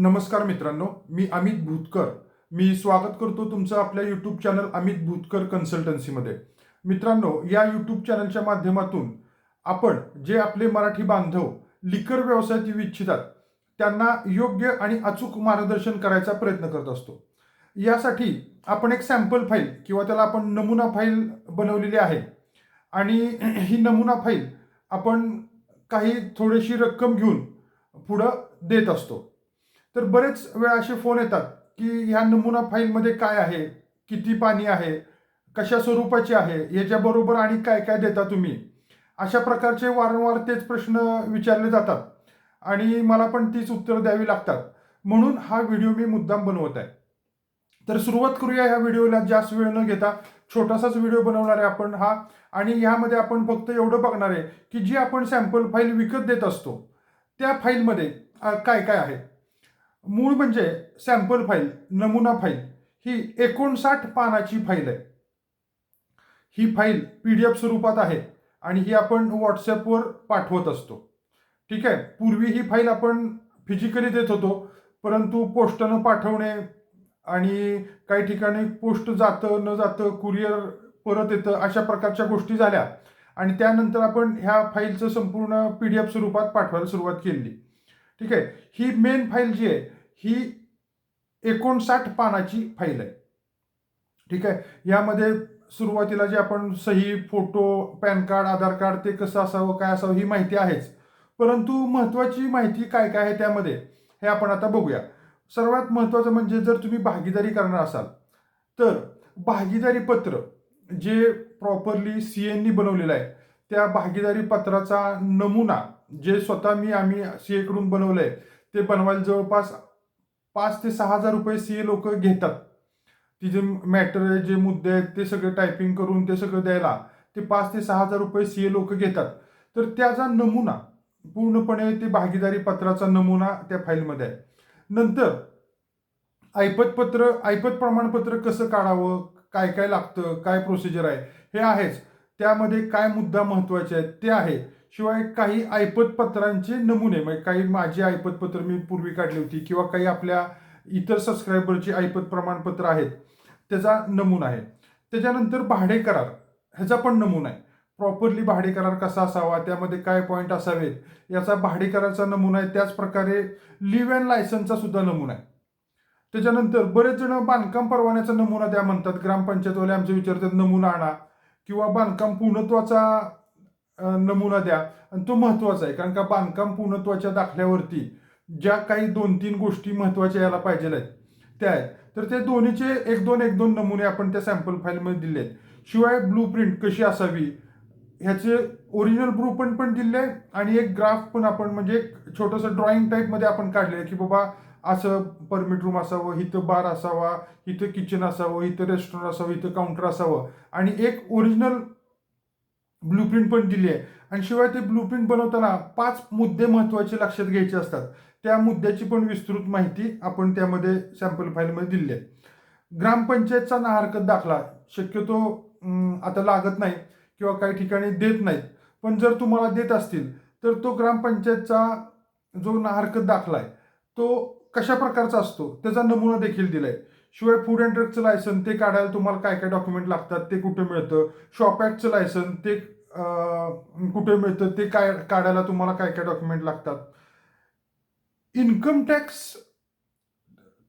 नमस्कार मित्रांनो मी अमित भूतकर. मी स्वागत करतो तुमचं आपल्या यूट्यूब चॅनल अमित भूतकर कन्सल्टन्सीमध्ये मित्रांनो या यूट्यूब चॅनलच्या माध्यमातून आपण जे आपले मराठी बांधव लिकर व्यवसायात येऊ इच्छितात त्यांना योग्य आणि अचूक मार्गदर्शन करायचा प्रयत्न करत असतो. यासाठी आपण एक सॅम्पल फाईल किंवा त्याला आपण नमुना फाईल बनवलेली आहे. आणि ही नमुना फाईल आपण काही थोडीशी रक्कम घेऊन पुढं देत असतो. तर बरेच वेळा असे फोन येतात की ह्या नमुना फाईलमध्ये काय आहे? किती पाणी आहे? कशा स्वरूपाची आहे? याच्याबरोबर आणि काय काय देता तुम्ही? अशा प्रकारचे वारंवार तेच प्रश्न विचारले जातात. आणि मला पण तीच उत्तरं द्यावी लागतात. म्हणून हा व्हिडिओ मी मुद्दाम बनवत आहे. तर सुरुवात करूया ह्या व्हिडिओला जास्त वेळ न घेता छोटासाच व्हिडिओ बनवणार आहे आपण हा. आणि ह्यामध्ये आपण फक्त एवढं बघणार आहे की जी आपण सॅम्पल फाईल विकत देत असतो त्या फाईलमध्ये काय काय आहे? मूळ म्हणजे सॅम्पल फाईल नमुना फाईल ही एकोणसाठ पानाची फाईल आहे. ही फाईल पी डी एफ स्वरूपात आहे आणि ही आपण व्हॉट्सॲपवर पाठवत असतो. ठीक आहे? पूर्वी ही फाईल आपण फिजिकली देत होतो परंतु पोस्टानं पाठवणे आणि काही ठिकाणी पोस्ट जातं न जातं कुरिअर परत येतं अशा प्रकारच्या गोष्टी झाल्या. आणि त्यानंतर आपण ह्या फाईलचं संपूर्ण पी डी एफ स्वरूपात पाठवायला सुरुवात केली. ठीक आहे? ही मेन फाईल जी आहे ही एकोणसाठ पानाची फाईल आहे. ठीक आहे? यामध्ये सुरुवातीला जे आपण सही photo PAN card Aadhaar card ते कसं असावं काय असावं ही माहिती आहेच. परंतु महत्त्वाची माहिती काय काय आहे त्यामध्ये हे आपण आता बघूया. सर्वात महत्त्वाचं म्हणजे जर तुम्ही भागीदारी करणार असाल तर भागीदारी पत्र जे प्रॉपरली सी एननी बनवलेलं आहे त्या भागीदारी पत्राचा नमुना जे स्वतः मी आम्ही सी एकडून बनवलं आहे ते बनवायला जवळपास पाच ते सहा हजार रुपये सी ए लोक घेतात. ती जे मॅटर आहे जे मुद्दे आहेत ते सगळे टायपिंग करून ते सगळं द्यायला ते पाच ते सहा हजार रुपये सी ए लोक घेतात. तर त्याचा नमुना पूर्णपणे ते भागीदारी पत्राचा नमुना त्या फाईलमध्ये आहे. नंतर ऐपत पत्र ऐपत प्रमाणपत्र कसं काढावं काय काय लागतं काय प्रोसिजर आहे हे आहेच. त्यामध्ये काय मुद्दा महत्त्वाचे आहेत ते आहे. शिवाय काही ऐपत पत्रांचे नमुने म्हणजे काही माझी ऐपत पत्र मी पूर्वी काढली होती किंवा काही आपल्या इतर सबस्क्रायबरची ऐपत प्रमाणपत्र आहेत त्याचा नमुना आहे. त्याच्यानंतर भाडे करार ह्याचा पण नमुना आहे. प्रॉपरली भाडे करार कसा असावा त्यामध्ये काय पॉईंट असावेत याचा भाडे कराराचा नमुना आहे त्याच प्रकारे लिव्ह अँड लायसनचा सुद्धा नमुना आहे. त्याच्यानंतर बरेच जण बांधकाम परवान्याचा नमुना द्या म्हणतात ग्रामपंचायतवाले आमचे विचारतात नमुना आणा किंवा बांधकाम पूर्णत्वाचा नमुना द्या. आणि तो महत्त्वाचा आहे कारण का बांधकाम पूर्णत्वाच्या दाखल्यावरती ज्या काही दोन तीन गोष्टी महत्त्वाच्या यायला पाहिजे आहेत त्या आहेत. तर ते दोन्हीचे एक दोन एक दोन नमुने आपण त्या सॅम्पल फाईलमध्ये दिले आहेत. शिवाय ब्लू प्रिंट कशी असावी ह्याचे ओरिजिनल ब्लू प्रिंट पण दिले आहे आणि एक ग्राफ पण आपण म्हणजे एक छोटंसं ड्रॉइंग टाईपमध्ये आपण काढले आहे की बाबा असं परमिट रूम असावं इथं बार असावा इथं किचन असावं इथं रेस्टॉरंट असावं इथं काउंटर असावं. आणि एक ओरिजिनल ब्लूप्रिंट पण दिली आहे आणि शिवाय ते ब्लूप्रिंट बनवताना पाच मुद्दे महत्त्वाचे लक्षात घ्यायचे असतात. त्या मुद्द्याची पण विस्तृत माहिती आपण त्यामध्ये सॅम्पल फाईलमध्ये दिली आहे ग्रामपंचायतचा ना हरकत दाखला. शक्यतो आता लागत नाही किंवा काही ठिकाणी देत नाहीत. पण जर तुम्हाला देत असतील तर तो ग्रामपंचायतचा जो ना हरकत दाखला आहे तो कशा प्रकारचा असतो? त्याचा नमुना देखील दिला आहे शिवाय फूड अँड ड्रगचं लायसन ते काढायला तुम्हाला काय काय डॉक्युमेंट लागतात ते कुठे मिळतं? शॉप ॲक्टचं लायसन ते कुठे मिळतं ते काय काढायला तुम्हाला काय काय डॉक्युमेंट लागतात? इन्कम टॅक्स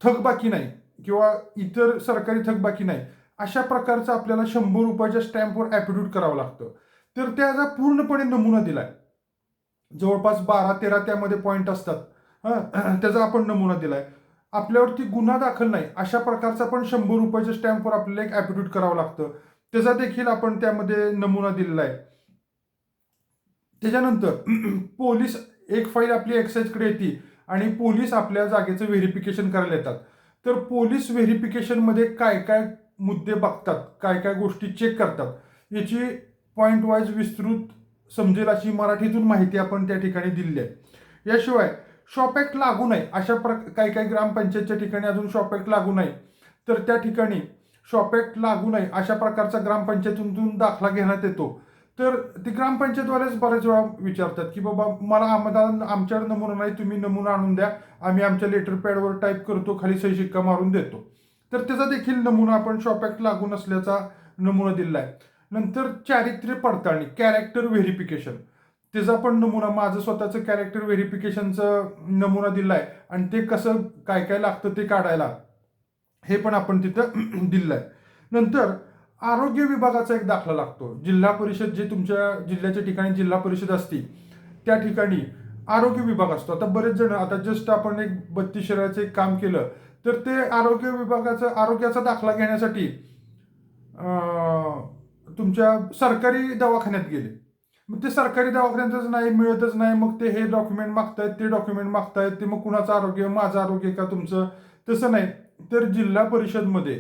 थकबाकी नाही किंवा इतर सरकारी थकबाकी नाही. अशा प्रकारचं आपल्याला शंभर रुपयाच्या स्टॅम्पवर ॲपिट्यूट करावं लागतं. तर त्याचा पूर्णपणे नमुना दिलाय. जवळपास बारा तेरा त्यामध्ये पॉईंट असतात. हं, त्याचा आपण नमुना दिलाय. आपल्यावरती गुन्हा दाखल नाही अशा प्रकारचा पण शंभर रुपयाच्या स्टॅम्पवर आपल्याला एक ॲफिड्यूट करावं लागतं. त्याचा देखील आपण त्यामध्ये नमुना दिलेला आहे. त्याच्यानंतर पोलीस एक फाईल आपली एक्साईजकडे येते आणि पोलीस आपल्या जागेचं व्हेरिफिकेशन करायला येतात. तर पोलीस व्हेरिफिकेशनमध्ये काय काय मुद्दे बघतात काय काय गोष्टी चेक करतात याची पॉईंट वाईज विस्तृत समजेल अशी मराठीतून माहिती आपण त्या ठिकाणी दिली आहे. याशिवाय शॉप ॲक्ट लागू नाही अशा प्र काही काही ग्रामपंचायतच्या ठिकाणी अजून शॉप ॲक्ट लागू नाही. तर त्या ठिकाणी शॉप ॲक्ट लागू नाही अशा प्रकारचा ग्रामपंचायतीतून दाखला घेण्यात येतो. तर ते ग्रामपंचायतवालेच बऱ्याच वेळा विचारतात की बाबा मला आम्हाला आमच्याकडे नमुना नाही तुम्ही नमुना आणून द्या. आम्ही आमच्या लेटर पॅडवर टाईप करतो खाली सही शिक्का मारून देतो. तर त्याचा देखील नमुना आपण शॉप ॲक्ट लागून नसल्याचा नमुना दिला आहे. नंतर चारित्र्य पडताळणी कॅरेक्टर व्हेरिफिकेशन तिचा पण नमुना माझं स्वतःचं कॅरेक्टर व्हेरिफिकेशनचं नमुना दिला आहे आणि ते कसं काय काय लागतं ते काढायला हे पण आपण तिथं दिलं आहे नंतर आरोग्य विभागाचा एक दाखला लागतो. जिल्हा परिषद जे तुमच्या जिल्ह्याच्या ठिकाणी जिल्हा परिषद असती त्या ठिकाणी आरोग्य विभाग असतो. आता बरेच जण आता जस्ट आपण एक बत्तीस शहराचं एक काम केलं तर ते आरोग्य विभागाचा आरोग्याचा दाखला घेण्यासाठी तुमच्या सरकारी दवाखान्यात गेले. मग ते सरकारी दवाखान्यातच नाही मिळतच नाही. मग ते हे डॉक्युमेंट मागतायत ते डॉक्युमेंट मागतायत. ते मग कुणाचं आरोग्य माझं आरोग्य का तुमचं? तसं नाही. तर जिल्हा परिषदमध्ये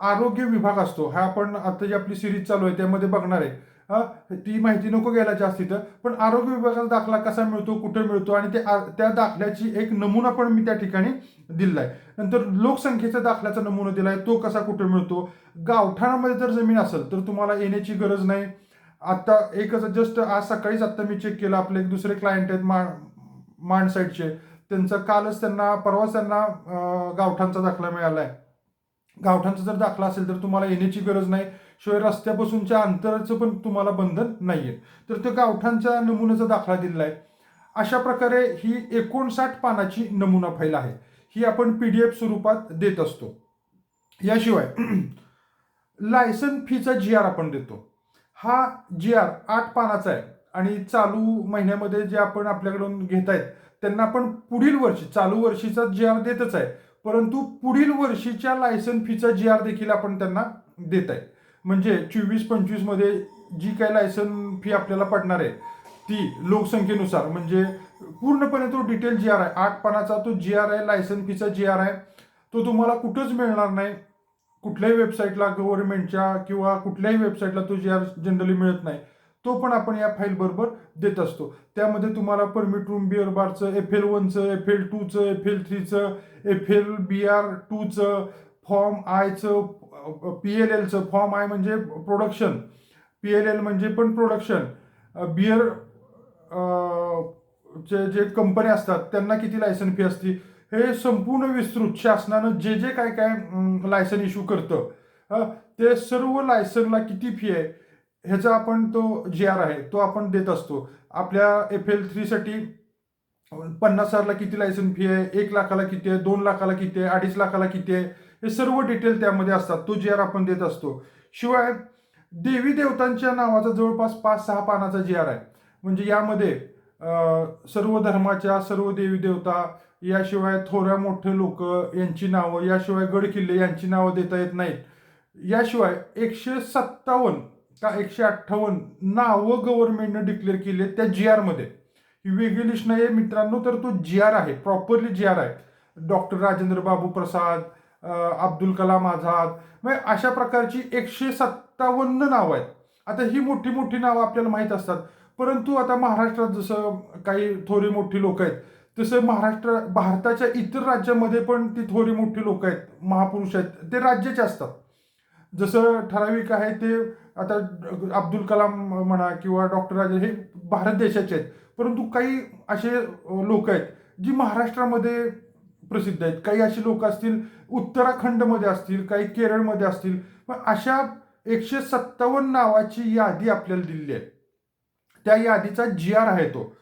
आरोग्य विभाग असतो. हा आपण आता जी आपली सिरीज चालू आहे त्यामध्ये बघणार आहे. हा, ती माहिती नको घ्यायला जास्त तिथं पण आरोग्य विभागाचा दाखला कसा मिळतो कुठे मिळतो? आणि ते त्या दाखल्याची एक नमुना पण मी त्या ठिकाणी दिलाय नंतर लोकसंख्येचा दाखल्याचा नमुना दिला आहे. तो कसा कुठे मिळतो? गावठाणामध्ये जर जमीन असेल तर तुम्हाला येण्याची गरज नाही. आत्ता एकच जस्ट आज सकाळीच आत्ता मी चेक केलं आपले एक दुसरे क्लायंट आहेत मा माण साईडचे. त्यांचं कालच त्यांना परवाच त्यांना गावठांचा दाखला मिळाला आहे गावठांचा जर दाखला असेल तर तुम्हाला येण्याची गरज नाही. शिवाय रस्त्यापासूनच्या अंतराचं पण तुम्हाला बंधन नाही आहे तर तो गावठांचा नमुन्याचा दाखला दिलेला आहे अशा प्रकारे ही एकोणसाठ पानाची नमुना फाईल आहे. ही आपण पी डी एफ स्वरूपात देत असतो. याशिवाय लायसन फीचा जी आर आपण देतो. हा जी आर आठ पानाचा आहे. आणि चालू महिन्यामध्ये जे आपण आपल्याकडून घेत आहेत त्यांना आपण पुढील वर्षी चालू वर्षीचा जी आर देतच आहे. परंतु पुढील वर्षीच्या लायसन फीचा जी आर देखील आपण त्यांना देत आहे म्हणजे चोवीस पंचवीसमध्ये जी काही लायसन फी आपल्याला पडणार आहे ती लोकसंख्येनुसार म्हणजे पूर्णपणे तो डिटेल जी आर आहे आठ पानाचा तो जी आर आहे लायसन फीचा जी आर आहे तो तुम्हाला कुठंच मिळणार नाही. कुठल्याही वेबसाईटला गव्हर्नमेंटच्या किंवा कुठल्याही वेबसाईटला तो जी आर जनरली मिळत नाही तो पण आपण या फाईल बरोबर देत असतो. त्यामध्ये तुम्हाला परमिट रूम बिअर बारचं एफ एल वनचं एफ एल टूचं एफ एल थ्रीचं एफ एल बी आर टूचं फॉर्म आयचं पी एल एलचं फॉर्म आय म्हणजे प्रोडक्शन पी एल एल म्हणजे पण प्रोडक्शन बिअर जे जे कंपन्या असतात त्यांना किती लायसन फी असती? हे संपूर्ण विस्तृत शासनानं जे जे काय काय लायसन इश्यू करतं ते सर्व लायसनला किती फी आहे ह्याचा आपण तो जी आर आहे तो आपण देत असतो. आपल्या एफ एल थ्रीसाठी पन्नास हजारला किती लायसन फी आहे एक लाखाला किती आहे दोन लाखाला किती आहे अडीच लाखाला किती आहे हे सर्व डिटेल त्यामध्ये असतात तो जी आर आपण देत असतो. शिवाय देवी देवतांच्या नावाचा जवळपास पाच सहा पानाचा जी आर आहे. म्हणजे यामध्ये सर्व धर्माच्या सर्व देवी देवता याशिवाय थोड्या मोठे लोक यांची नावं याशिवाय गड किल्ले यांची नावं देता येत नाहीत. याशिवाय एकशे सत्तावन्न का एकशे अठ्ठावन्न नावं गव्हर्नमेंटनं डिक्लेअर केली आहेत त्या जी आरमध्ये ही वेगळी लिस्ट नाही आहे मित्रांनो तर तो जी आर आहे प्रॉपरली जी आर आहे. डॉक्टर राजेंद्र बाबू प्रसाद अब्दुल कलाम आझाद म्हणजे अशा प्रकारची एकशे सत्तावन्न नावं आहेत. आता ही मोठी मोठी नावं आपल्याला माहीत असतात. परंतु आता महाराष्ट्रात जसं काही थोडी मोठी लोक आहेत तसं महाराष्ट्र भारताच्या इतर राज्यामध्ये पण ती थोडी मोठी लोक आहेत महापुरुष आहेत ते राज्याचे असतात. जसं ठराविक आहे ते आता अब्दुल कलाम म्हणा किंवा डॉक्टर राजे हे भारत देशाचे आहेत. परंतु काही असे लोक आहेत जी महाराष्ट्रामध्ये प्रसिद्ध आहेत. काही अशी लोक असतील उत्तराखंडमध्ये असतील काही केरळमध्ये असतील. पण अशा एकशे सत्तावन्न नावाची यादी आपल्याला दिलेली आहे. त्या यादीचा जी आर आहे तो.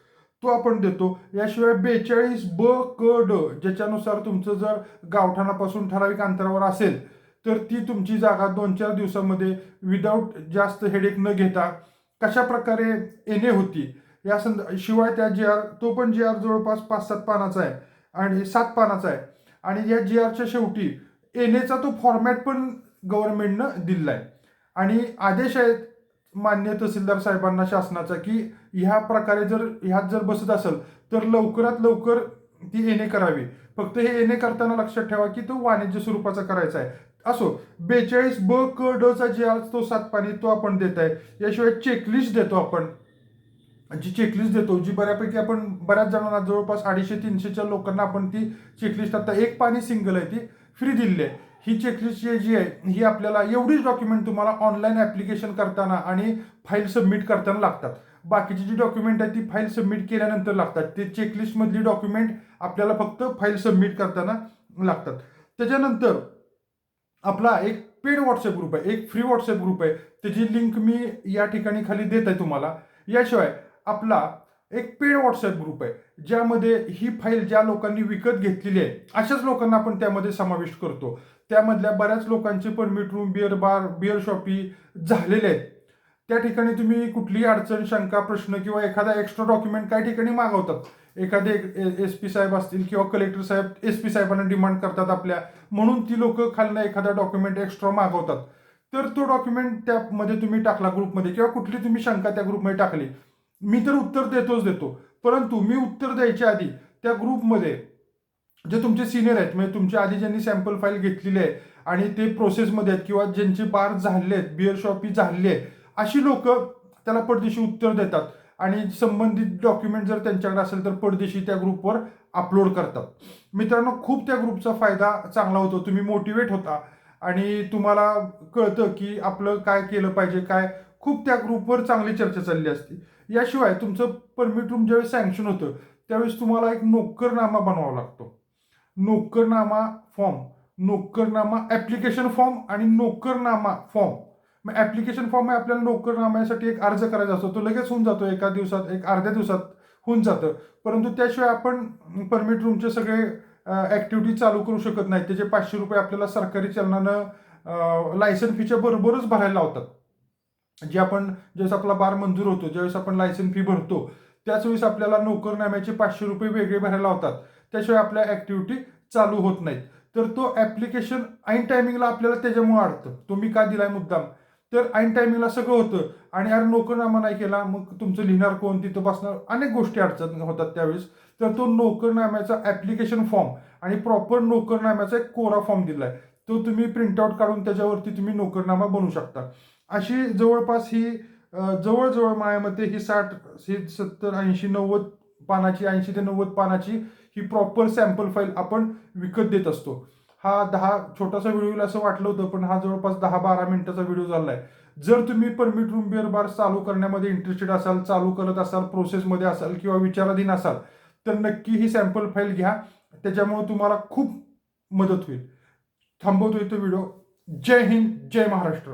तो आपण देतो. याशिवाय बेचाळीस ब क ड ज्याच्यानुसार तुमचं जर गावठाणापासून ठराविक अंतरावर असेल तर ती तुमची जागा दोन चार दिवसामध्ये विदाऊट जास्त हेडेक न घेता कशा प्रकारे येणे होती? या संद शिवाय त्या जी आर तो पण जी आर जवळपास पाच सात पानाचा आहे आणि सात पानाचा आहे. आणि या जी आरच्या शेवटी एन एचा तो फॉर्मॅट पण गव्हर्नमेंटनं दिलेला आहे. आणि आदेश आहेत मान्य तहसीलदार साहेबांना शासनाचा की ह्या प्रकारे जर ह्यात जर बसत असेल तर लवकरात लवकर ती येणे करावी. फक्त हे येणे करताना लक्षात ठेवा की तो वाणिज्य स्वरूपाचा करायचा आहे. असो बेचाळीस ब क ड चा जे आज तो सात पाणी तो आपण देत आहे याशिवाय चेकलिस्ट देतो आपण. जी चेकलिस्ट देतो जी बऱ्यापैकी आपण बऱ्याच जणांना जवळपास अडीचशे तीनशेच्या लोकांना आपण ती चेकलिस्ट आता एक पाणी सिंगल आहे ती फ्री दिलेली आहे. ही चेकलिस्ट जी जी आहे ही आपल्याला एवढीच डॉक्युमेंट तुम्हाला ऑनलाईन ॲप्लिकेशन करताना आणि फाईल सबमिट करताना लागतात. बाकीची जी डॉक्युमेंट आहे ती फाईल सबमिट केल्यानंतर लागतात. ते चेकलिस्टमधली डॉक्युमेंट आपल्याला फक्त फाईल सबमिट करताना लागतात. त्याच्यानंतर आपला एक पेड व्हॉट्सअप ग्रुप आहे एक फ्री व्हॉट्सअप ग्रुप आहे. त्याची लिंक मी या ठिकाणी खाली देत आहे तुम्हाला. याशिवाय आपला एक पेड व्हॉट्सअप ग्रुप आहे ज्यामध्ये ही फाईल ज्या लोकांनी विकत घेतलेली आहे अशाच लोकांना आपण त्यामध्ये समाविष्ट करतो. त्यामधल्या बऱ्याच लोकांचे permit room beer bar beer shoppe झालेले आहेत. त्या ठिकाणी तुम्ही कुठलीही अडचण शंका प्रश्न किंवा एखादा एक्स्ट्रा डॉक्युमेंट काही ठिकाणी मागवतात. एखादे एस पी साहेब असतील किंवा कलेक्टर साहेब एस पी साहेबांना डिमांड करतात आपल्या म्हणून ती लोक खालनं एखादा डॉक्युमेंट एक्स्ट्रा मागवतात. तर तो डॉक्युमेंट त्यामध्ये तुम्ही टाकला ग्रुपमध्ये किंवा कुठली तुम्ही शंका त्या ग्रुपमध्ये टाकली मी तर उत्तर देतोच देतो. परंतु मी उत्तर द्यायच्या आधी त्या ग्रुपमध्ये जे तुमचे सिनियर आहेत म्हणजे तुमच्या आधी ज्यांनी सॅम्पल फाईल घेतलेली आहे आणि ते प्रोसेसमध्ये आहेत किंवा ज्यांचे बार झाले आहेत बिअर शॉपी झाले आहे अशी लोक त्याला पडदेशी उत्तर देतात. आणि संबंधित डॉक्युमेंट जर त्यांच्याकडे असेल तर पडदेशी त्या ग्रुपवर अपलोड करतात. मित्रांनो खूप त्या ग्रुपचा फायदा चांगला होतो. तुम्ही मोटिवेट होता. आणि तुम्हाला कळतं की आपलं काय केलं पाहिजे काय खूप त्या ग्रुपवर चांगली चर्चा चालली असते. याशिवाय तुमचं परमिट रूम ज्यावेळेस सँक्शन होतं त्यावेळेस तुम्हाला एक नोकरनामा बनवावा लागतो. नोकरनामा फॉर्म नोकरनामा ॲप्लिकेशन फॉर्म आणि नोकरनामा फॉर्म मग ॲप्लिकेशन फॉर्म आहे आपल्याला नोकरनाम्यासाठी एक अर्ज करायचा असतो तो लगेच होऊन जातो एका दिवसात एक अर्ध्या दिवसात होऊन जातं. परंतु त्याशिवाय आपण परमिट रूमचे सगळे ॲक्टिव्हिटी चालू करू शकत नाही. त्याचे पाचशे रुपये आपल्याला सरकारी चलनानं लायसन फीच्या बरोबरच भरायला लावतात. जे आपण ज्यावेळेस आपला बार मंजूर होतो ज्यावेळेस आपण लायसन फी भरतो त्याच वेळेस आपल्याला नोकरनाम्याचे पाचशे रुपये वेगळे भरायला होतात त्याशिवाय आपल्या ॲक्टिव्हिटी चालू होत नाहीत. तर तो ॲप्लिकेशन ऐन टायमिंगला आपल्याला त्याच्यामुळे अडतं. तुम्ही का दिलाय मुद्दाम? तर ऐन टायमिंगला सगळं होतं. आणि यार नोकरनामा नाही केला मग तुमचं लिहिणार कोण? तिथं बसणार अनेक गोष्टी अडचण होतात त्यावेळेस. तर तो नोकरनाम्याचा ॲप्लिकेशन फॉर्म आणि प्रॉपर नोकरनाम्याचा एक कोरा फॉर्म दिला आहे तो तुम्ही प्रिंटआउट काढून त्याच्यावरती तुम्ही नोकरनामा बनवू शकता. अशी जवळपास ही जवळजवळ माझ्या मते ही साठ ही सत्तर ऐंशी नव्वद पानाची ऐंशी ते नव्वद पानाची ही प्रॉपर सॅम्पल फाईल आपण विकत देत असतो. हा दहा छोटासा व्हिडिओ असं वाटलं होतं पण हा जवळपास दहा बारा मिनिटाचा व्हिडिओ झाला आहे जर तुम्ही परमिट रूम बिअर बार चालू करण्यामध्ये इंटरेस्टेड असाल चालू करत असाल प्रोसेसमध्ये असाल किंवा विचाराधीन असाल तर नक्की ही सॅम्पल फाईल घ्या. त्याच्यामुळे तुम्हाला खूप मदत होईल. थांबवतो इथं व्हिडिओ जय हिंद जय महाराष्ट्र.